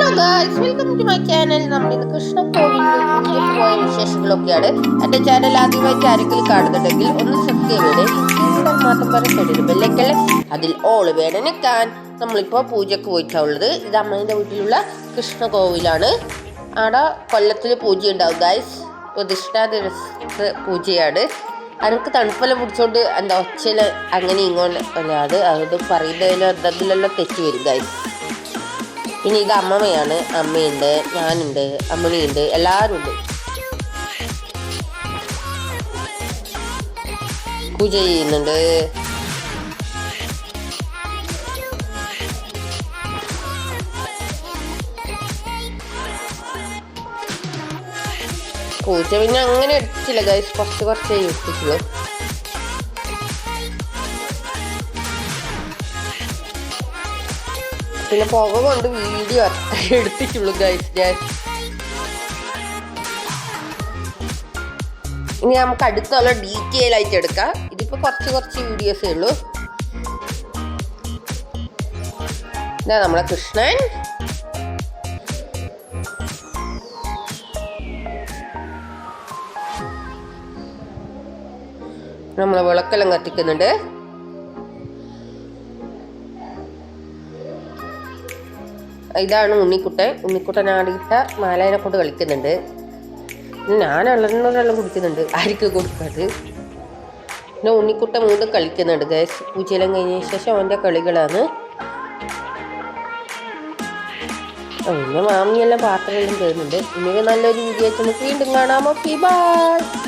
Hello guys welcome to my channel നമ്മൾ കൃഷ്ണ പൂജയ്ക്ക് പോയ വിശേഷങ്ങളൊക്കെയാണ്. എന്റെ ചാനൽ ആദ്യമായിട്ട് ആരെങ്കിലും കാണുന്നുണ്ടെങ്കിൽ ഒന്ന് സബ്സ്ക്രൈബ് ചെയ്തേ മാത്രം പറഞ്ഞ ബെല്ലക്കല്ലേ അതിൽ ഓൾ വേണം നിൽക്കാൻ നമ്മളിപ്പോൾ പൂജയ്ക്ക് പോയിട്ടുള്ളത് ഇത് അമ്മേന്റെ വീട്ടിലുള്ള കൃഷ്ണകോവിലാണ് അവിടെ കൊല്ലത്തിൽ പൂജ ഉണ്ടാവും ഗായ്സ് പ്രതിഷ്ഠാ ദിവസത്തെ പൂജയാണ്. എനിക്ക് തണുപ്പെല്ലാം പിടിച്ചോണ്ട് എന്താ ഒച്ചയിൽ അങ്ങനെ ഇങ്ങോട്ട് അല്ലാതെ അതുകൊണ്ട് പറയുന്നതിലും എന്തെങ്കിലെല്ലാം തെറ്റ് വരും ഗായ്സ് പിന്നെ ഇത് അമ്മമ്മയാണ്. അമ്മയുണ്ട് ഞാനുണ്ട് അമ്മണിയുണ്ട് എല്ലാവരും ഉണ്ട് പൂജ ചെയ്യുന്നുണ്ട്. പൂജ പിന്നെ അങ്ങനെ എടുത്തില്ല ഗൈസ് കുറച്ച് കുറച്ചേ എടുത്തിട്ടുള്ളൂ. പിന്നെ പുക കൊണ്ട് വീഡിയോ എടുത്തിട്ടുള്ളൂ ഗൈസ് ഞാൻ. ഇനി നമുക്ക് അടുത്തുള്ള ഡീറ്റെയിൽ ആയിട്ട് എടുക്കാം. ഇതിപ്പോ കുറച്ച് കുറച്ച് വീഡിയോസേ ഉള്ളൂ. ഇതാ നമ്മളെ കൃഷ്ണൻ. നമ്മളെ വിളക്കെല്ലാം കത്തിക്കുന്നുണ്ട്. ഇതാണ് ഉണ്ണിക്കുട്ടൻ. ഉണ്ണിക്കുട്ടൻ ആടിയിട്ട മാലേനെ കൊണ്ട് കളിക്കുന്നുണ്ട്. ഞാൻ അള്ളറിനോടെല്ലാം കുടിക്കുന്നുണ്ട്. ആർക്ക് കൊടുക്കാത് പിന്നെ ഉണ്ണിക്കുട്ട മൂന്ന് കളിക്കുന്നുണ്ട്. ഗൈസ് പൂജയെല്ലാം കഴിഞ്ഞ ശേഷം അവന്റെ കളികളാണ്. പിന്നെ മാമിയെല്ലാം പാത്രമെല്ലാം തരുന്നുണ്ട് ഇനി നല്ലൊരു വീഡിയോ വീണ്ടും കാണാമോ ബൈ